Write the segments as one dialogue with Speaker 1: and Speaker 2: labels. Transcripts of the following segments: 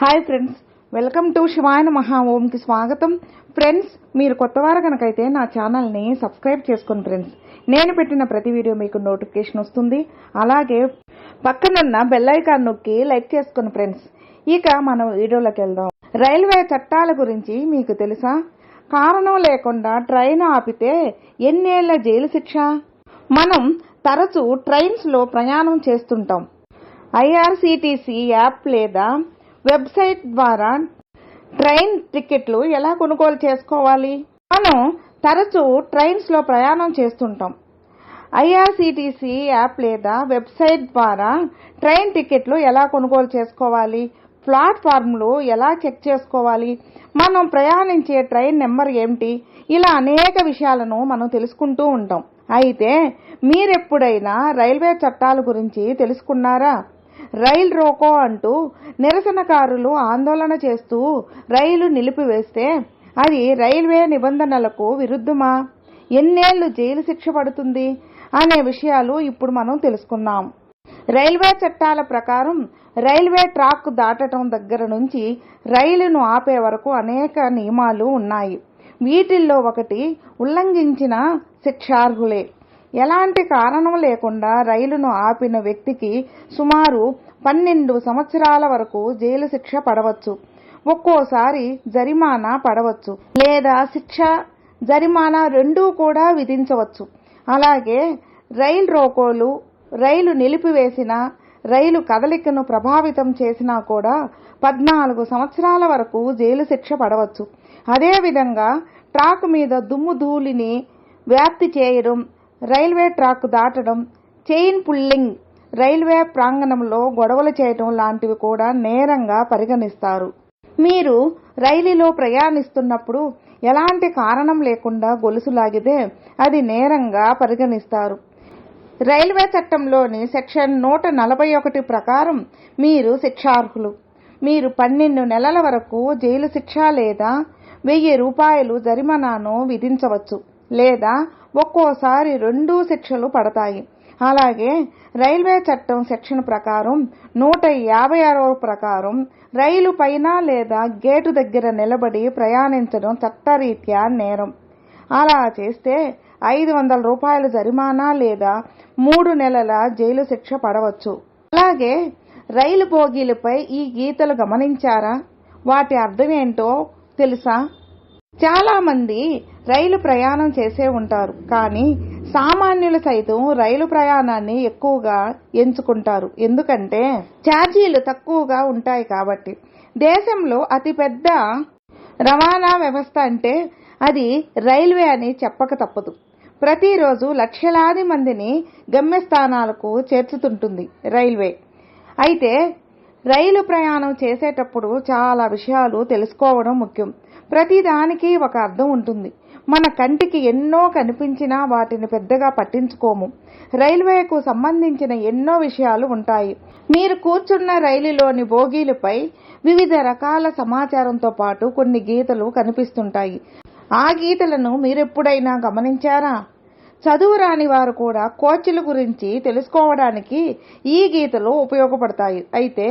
Speaker 1: Hi friends welcome to Shivayana మహా ఓంకి స్వాగతం ఫ్రెండ్స్ మీరు కొత్తవారు కనుకైతే నా ఛానల్ని సబ్స్క్రైబ్ చేసుకోండి ఫ్రెండ్స్ నేను పెట్టిన ప్రతి వీడియో మీకు నోటిఫికేషన్ వస్తుంది అలాగే పక్కనున్న బెల్ ఐకాన్ నొక్కి లైక్ చేసుకోండి ఫ్రెండ్స్ ఇక మనం వీడియోలోకి వెళ్దాం రైల్వే చట్టాల గురించి మీకు తెలుసా కారణం లేకుండా ట్రైన్ ఆపితే ఎన్నేళ్ళ జైలు శిక్ష మనం తరచూ ట్రైన్స్లో ప్రయాణం చేస్తుంటాం ఐఆర్సీటీసీ యాప్ లేదా వెబ్సైట్ ద్వారా ట్రైన్ టికెట్లు ఎలా కొనుగోలు చేసుకోవాలి? మనం తరచూ ట్రైన్స్లో ప్రయాణం చేస్తుంటాం. ఐఆర్సిటీసీ యాప్ లేదా వెబ్సైట్ ద్వారా ట్రైన్ టికెట్లు ఎలా కొనుగోలు చేసుకోవాలి? ప్లాట్ఫామ్లు ఎలా చెక్ చేసుకోవాలి? మనం ప్రయాణించే ట్రైన్ నెంబర్ ఏమిటి? ఇలా అనేక విషయాలను మనం తెలుసుకుంటూ ఉంటాం. అయితే మీరెప్పుడైనా రైల్వే చట్టాల గురించి తెలుసుకున్నారా? రైల్ రోకో అంటూ నిరసనకారులు ఆందోళన చేస్తూ రైలు నిలిపివేస్తే అది రైల్వే నిబంధనలకు విరుద్ధమా? ఎన్నేళ్ళు జైలు శిక్ష పడుతుంది అనే విషయాలు ఇప్పుడు మనం తెలుసుకుందాం. రైల్వే చట్టాల ప్రకారం రైల్వే ట్రాక్ దాటడం దగ్గర నుంచి రైలును ఆపే వరకు అనేక నియమాలు ఉన్నాయి. వీటిల్లో ఒకటి ఉల్లంఘించిన శిక్షార్హులే. ఎలాంటి కారణం లేకుండా రైలును ఆపిన వ్యక్తికి సుమారు పన్నెండు సంవత్సరాల వరకు జైలు శిక్ష పడవచ్చు. ఒక్కోసారి జరిమానా పడవచ్చు. లేదా శిక్ష జరిమానా రెండూ కూడా విధించవచ్చు. అలాగే రైలు రోకోలు రైలు నిలిపివేసిన రైలు కదలికను ప్రభావితం చేసినా కూడా పద్నాలుగు సంవత్సరాల వరకు జైలు శిక్ష పడవచ్చు. అదేవిధంగా ట్రాక్ మీద దుమ్ము ధూళిని వ్యాప్తి చేయడం రైల్వే ట్రాక్ దాటడం చైన్ పుల్లింగ్ రైల్వే ప్రాంగణంలో గొడవలు చేయటం లాంటివి కూడా నేరంగా పరిగణిస్తారు. మీరు రైలులో ప్రయాణిస్తున్నప్పుడు ఎలాంటి కారణం లేకుండా గొలుసు లాగితే అది నేరంగా పరిగణిస్తారు. రైల్వే చట్టంలోని సెక్షన్ నూట నలభై ఒకటి ప్రకారం మీరు శిక్షార్హులు. మీరు పన్నెండు నెలల వరకు జైలు శిక్ష లేదా వెయ్యి రూపాయలు జరిమానాను విధించవచ్చు లేదా ఒక్కోసారి రెండు శిక్షలు పడతాయి. అలాగే రైల్వే చట్టం సెక్షన్ ప్రకారం నూట యాభై ఆరో ప్రకారం రైలు పైన లేదా గేటు దగ్గర నిలబడి ప్రయాణించడం చట్టరీత్యా నేరం. అలా చేస్తే ఐదు వందల రూపాయల జరిమానా లేదా మూడు నెలల జైలు శిక్ష పడవచ్చు. అలాగే రైలు బోగీలపై ఈ గీతలు గమనించారా? వాటి అర్థం ఏంటో తెలుసా? చాలా మంది రైలు ప్రయాణం చేసే ఉంటారు కానీ సామాన్యులు సైతం రైలు ప్రయాణాన్ని ఎక్కువగా ఎంచుకుంటారు. ఎందుకంటే ఛార్జీలు తక్కువగా ఉంటాయి కాబట్టి. దేశంలో అతిపెద్ద రవాణా వ్యవస్థ అంటే అది రైల్వే అని చెప్పక తప్పదు. ప్రతిరోజు లక్షలాది మందిని గమ్యస్థానాలకు చేర్చుతుంటుంది రైల్వే. అయితే రైలు ప్రయాణం చేసేటప్పుడు చాలా విషయాలు తెలుసుకోవడం ముఖ్యం. ప్రతిదానికి ఒక అర్థం ఉంటుంది. మన కంటికి ఎన్నో కనిపించినా వాటిని పెద్దగా పట్టించుకోము. రైల్వేకు సంబంధించిన ఎన్నో విషయాలు ఉంటాయి. మీరు కూర్చున్న రైలులోని బోగీలపై వివిధ రకాల సమాచారంతో పాటు కొన్ని గీతలు కనిపిస్తుంటాయి. ఆ గీతలను మీరెప్పుడైనా గమనించారా? చదువు రాని వారు కూడా కోచ్ల గురించి తెలుసుకోవడానికి ఈ గీతలు ఉపయోగపడతాయి. అయితే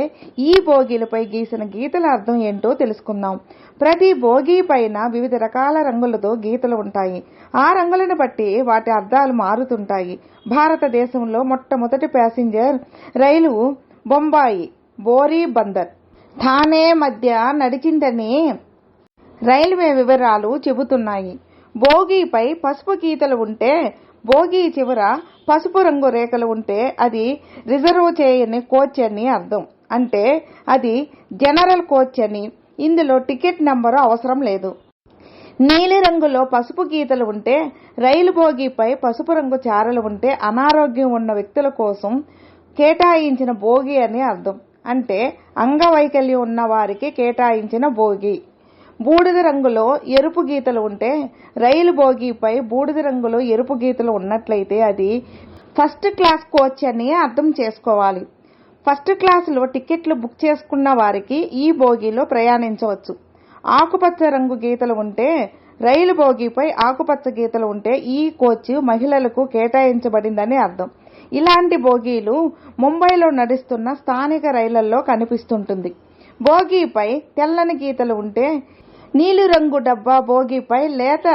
Speaker 1: ఈ బోగీలపై గీసిన గీతల అర్థం ఏంటో తెలుసుకుందాం. ప్రతి బోగీ పైన వివిధ రకాల రంగులతో గీతలు ఉంటాయి. ఆ రంగులను బట్టి వాటి అర్థాలు మారుతుంటాయి. భారతదేశంలో మొట్టమొదటి ప్యాసింజర్ రైలు బొంబాయి బోరీ బందర్. థానే మధ్య నడిచిందని రైల్వే వివరాలు చెబుతున్నాయి. భోగిపై పసుపు గీతలు ఉంటే భోగి చివర పసుపు రంగు రేఖలు ఉంటే అది రిజర్వ్ చేయని కోచ్ అని అర్థం. అంటే అది జనరల్ కోచ్ అని. ఇందులో టికెట్ నెంబరు అవసరం లేదు. నీలిరంగులో పసుపు గీతలు ఉంటే రైలు భోగిపై పసుపు రంగు చారలు ఉంటే అనారోగ్యం ఉన్న వ్యక్తుల కోసం కేటాయించిన భోగి అని అర్థం. అంటే అంగవైకల్యం ఉన్న వారికి కేటాయించిన భోగి బూడిద రంగులో ఎరుపు గీతలు ఉంటే రైలు బోగీపై బూడిద రంగులో ఎరుపు గీతలు ఉన్నట్లయితే అది ఫస్ట్ క్లాస్ కోచ్ అని అర్థం చేసుకోవాలి. ఫస్ట్ క్లాసులో టికెట్లు బుక్ చేసుకున్న వారికి ఈ బోగీలో ప్రయాణించవచ్చు. ఆకుపచ్చ రంగు గీతలు ఉంటే రైలు బోగీపై ఆకుపచ్చ గీతలు ఉంటే ఈ కోచ్ మహిళలకు కేటాయించబడిందని అర్థం. ఇలాంటి బోగీలు ముంబైలో నడుస్తున్న స్థానిక రైళ్ళలో కనిపిస్తుంటుంది. బోగీపై తెల్లని గీతలు ఉంటే నీలిరంగు డబ్బా భోగిపై లేత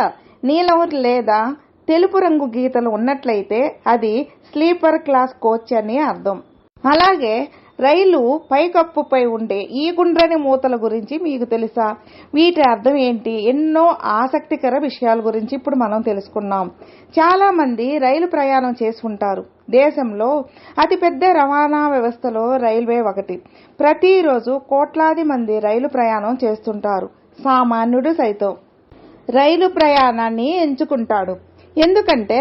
Speaker 1: నీలం లేదా తెలుపు రంగు గీతలు ఉన్నట్లయితే అది స్లీపర్ క్లాస్ కోచ్ అని అర్థం. అలాగే రైలు పైకప్పుపై ఉండే ఈ గుండ్రని మూతల గురించి మీకు తెలుసా? వీటి అర్థం ఏంటి? ఎన్నో ఆసక్తికర విషయాల గురించి ఇప్పుడు మనం తెలుసుకున్నాం. చాలా మంది రైలు ప్రయాణం చేసి ఉంటారు దేశంలో అతిపెద్ద రవాణా వ్యవస్థలో రైల్వే ఒకటి. ప్రతిరోజు కోట్లాది మంది రైలు ప్రయాణం చేస్తుంటారు. సామాన్యుడు సైతం. రైలు ప్రయాణాన్ని ఎంచుకుంటాడు. ఎందుకంటే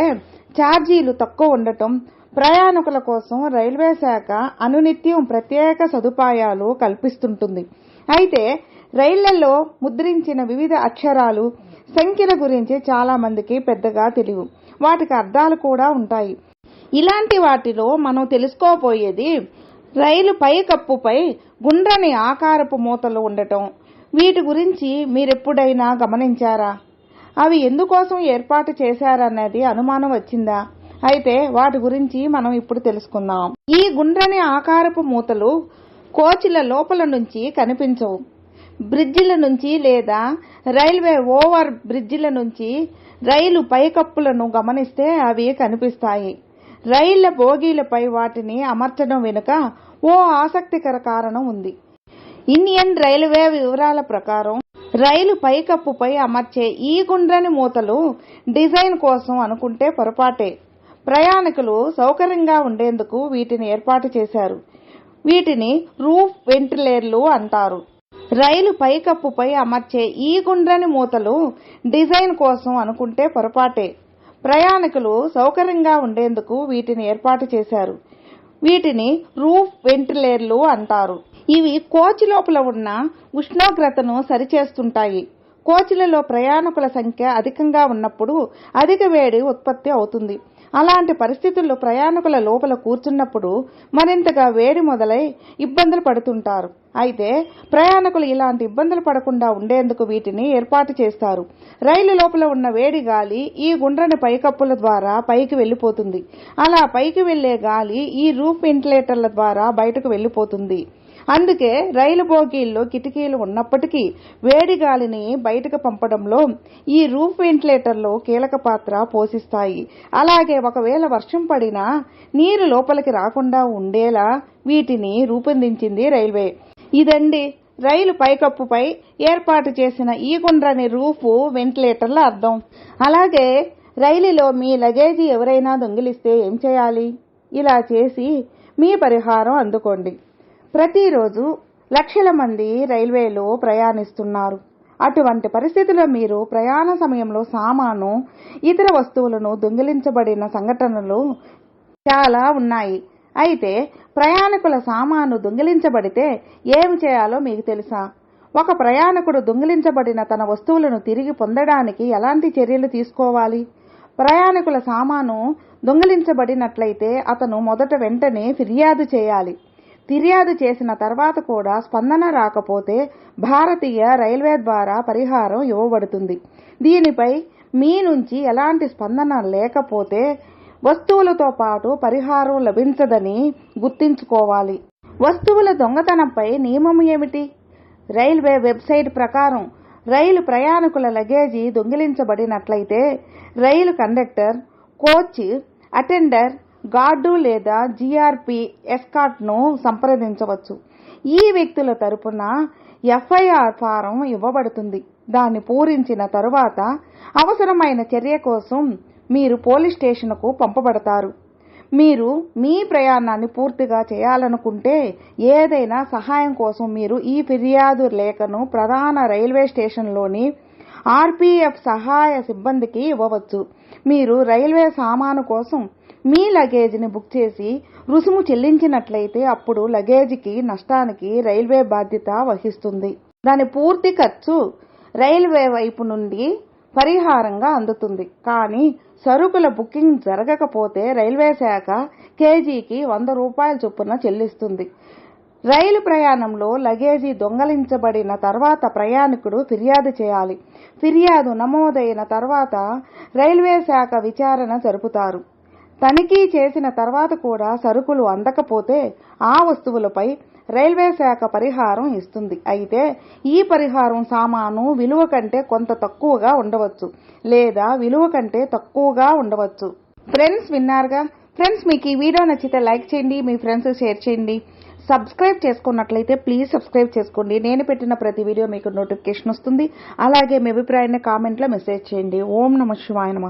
Speaker 1: ఛార్జీలు తక్కువ ఉండటం ప్రయాణికుల కోసం రైల్వే శాఖ అనునిత్యం ప్రత్యేక సదుపాయాలు కల్పిస్తుంటుంది. అయితే రైళ్ళలో ముద్రించిన వివిధ అక్షరాలు సంఖ్యల గురించి చాలా మందికి పెద్దగా తెలియవు. వాటికి అర్థాలు కూడా ఉంటాయి. ఇలాంటి వాటిలో మనం తెలుసుకోబోయేది రైలు పై కప్పుపై గుండ్రని ఆకారపు మూతలు ఉండటం వీటి గురించి మీరెప్పుడైనా గమనించారా? అవి ఎందుకోసం ఏర్పాటు చేశారన్నది అనుమానం వచ్చిందా? అయితే వాటి గురించి మనం ఇప్పుడు తెలుసుకుందాం. ఈ గుండ్రని ఆకారపు మూతలు కోచిల లోపల నుంచి కనిపించవు. బ్రిడ్జిల నుంచి లేదా రైల్వే ఓవర్ బ్రిడ్జిల నుంచి రైలు పైకప్పులను గమనిస్తే అవి కనిపిస్తాయి. రైళ్ళ బోగీలపై వాటిని అమర్చడం వెనుక ఓ ఆసక్తికర కారణం ఉంది. ఇండియన్ రైల్వే వివరాల ప్రకారం రైలు పైకప్పుపై అమర్చే ఈ గుండ్రని మూతలు డిజైన్ కోసం అనుకుంటే పొరపాటే. ప్రయాణికులు సౌకర్యంగా ఉండేందుకు వీటిని ఏర్పాటు చేశారు. వీటిని రూఫ్ వెంటిలేర్లు అంటారు. రైలు పైకప్పుపై అమర్చే ఈ గుండ్రని మూతలు డిజైన్ కోసం అనుకుంటే పొరపాటే. ప్రయాణికులు సౌకర్యంగా ఉండేందుకు వీటిని ఏర్పాటు చేశారు. వీటిని రూఫ్ వెంటిలేర్లు అంటారు. ఇవి కోచి లోపల ఉన్న ఉష్ణోగ్రతను సరిచేస్తుంటాయి. కోచిలలో ప్రయాణికుల సంఖ్య అధికంగా ఉన్నప్పుడు అధిక వేడి ఉత్పత్తి అవుతుంది. అలాంటి పరిస్థితుల్లో ప్రయాణికుల లోపల కూర్చున్నప్పుడు మరింతగా వేడి మొదలై ఇబ్బందులు పడుతుంటారు. అయితే ప్రయాణికులు ఇలాంటి ఇబ్బందులు పడకుండా ఉండేందుకు వీటిని ఏర్పాటు చేస్తారు. రైలు లోపల ఉన్న వేడి గాలి ఈ గుండ్రని పైకప్పుల ద్వారా పైకి వెళ్ళిపోతుంది. అలా పైకి వెళ్ళే గాలి ఈ రూఫ్ వెంటిలేటర్ల ద్వారా బయటకు వెళ్ళిపోతుంది. అందుకే రైలు బోగీల్లో కిటికీలు ఉన్నప్పటికీ వేడి గాలిని బయటకు పంపడంలో ఈ రూఫ్ వెంటిలేటర్లు కీలక పాత్ర పోషిస్తాయి. అలాగే ఒకవేళ వర్షం పడినా నీరు లోపలికి రాకుండా ఉండేలా వీటిని రూపొందించింది రైల్వే. ఇదండి రైలు పైకప్పుపై ఏర్పాటు చేసిన ఈ గుండ్రని రూఫ్ వెంటిలేటర్ల అర్థం. అలాగే రైలులో మీ లగేజీ ఎవరైనా దొంగిలిస్తే ఏం చేయాలి? ఇలా చేసి మీ పరిహారం అందుకోండి. ప్రతిరోజు లక్షల మంది రైల్వేలో ప్రయాణిస్తున్నారు. అటువంటి పరిస్థితుల్లో మీరు ప్రయాణ సమయంలో సామాను ఇతర వస్తువులను దొంగిలించబడిన సంఘటనలు చాలా ఉన్నాయి. అయితే ప్రయాణికుల సామాను దొంగిలించబడితే ఏమి చేయాలో మీకు తెలుసా? ఒక ప్రయాణికుడు దొంగిలించబడిన తన వస్తువులను తిరిగి పొందడానికి ఎలాంటి చర్యలు తీసుకోవాలి? ప్రయాణికుల సామాను దొంగిలించబడినట్లయితే అతను మొదట వెంటనే ఫిర్యాదు చేయాలి. ఫిర్యాదు చేసిన తర్వాత కూడా స్పందన రాకపోతే భారతీయ రైల్వే ద్వారా పరిహారం ఇవ్వబడుతుంది. దీనిపై మీ నుంచి ఎలాంటి స్పందన లేకపోతే వస్తువులతో పాటు పరిహారం లభించదని గుర్తుంచుకోవాలి. వస్తువుల దొంగతనంపై నియమం ఏమిటి? రైల్వే వెబ్సైట్ ప్రకారం రైలు ప్రయాణికుల లగేజీ దొంగిలించబడినట్లయితే రైలు కండక్టర్ కోచ్ అటెండర్ గార్డు లేదా జీఆర్పి ఎస్కాట్ను సంప్రదించవచ్చు. ఈ వ్యక్తుల తరపున ఎఫ్ఐఆర్ ఫారం ఇవ్వబడుతుంది. దాన్ని పూరించిన తరువాత అవసరమైన చర్య కోసం మీరు పోలీస్ స్టేషన్కు పంపబడతారు. మీరు మీ ప్రయాణాన్ని పూర్తిగా చేయాలనుకుంటే ఏదైనా సహాయం కోసం మీరు ఈ ఫిర్యాదు లేఖను ప్రధాన రైల్వే స్టేషన్లోని ఆర్పీఎఫ్ సహాయ సిబ్బందికి ఇవ్వవచ్చు. మీరు రైల్వే సామాను కోసం మీ లగేజ్ని బుక్ చేసి రుసుము చెల్లించినట్లయితే అప్పుడు లగేజీకి నష్టానికి రైల్వే బాధ్యత వహిస్తుంది. దాని పూర్తి ఖర్చు రైల్వే వైపు నుండి పరిహారంగా అందుతుంది. కానీ సరుకుల బుకింగ్ జరగకపోతే రైల్వే శాఖ కేజీకి వంద రూపాయల చొప్పున చెల్లిస్తుంది. రైలు ప్రయాణంలో లగేజీ దొంగలించబడిన తర్వాత ప్రయాణికుడు ఫిర్యాదు చేయాలి. ఫిర్యాదు నమోదైన తర్వాత రైల్వే శాఖ విచారణ జరుపుతారు. తనిఖీ చేసిన తర్వాత కూడా సరుకులు అందకపోతే ఆ వస్తువులపై రైల్వే శాఖ పరిహారం ఇస్తుంది. అయితే ఈ పరిహారం సామాను విలువ కంటే కొంత తక్కువగా ఉండవచ్చు లేదా విలువ కంటే తక్కువగా ఉండవచ్చు. ఫ్రెండ్స్ విన్నారుగా? ఫ్రెండ్స్ మీకు ఈ వీడియో నచ్చితే లైక్ చేయండి మీ ఫ్రెండ్స్ షేర్ చేయండి. సబ్స్క్రైబ్ చేసుకున్నట్లయితే ప్లీజ్ సబ్స్క్రైబ్ చేసుకోండి. నేను పెట్టిన ప్రతి వీడియో మీకు నోటిఫికేషన్ వస్తుంది. అలాగే మీ అభిప్రాయాన్ని కామెంట్లో మెసేజ్ చేయండి. ఓం నమ శివాయ నమ.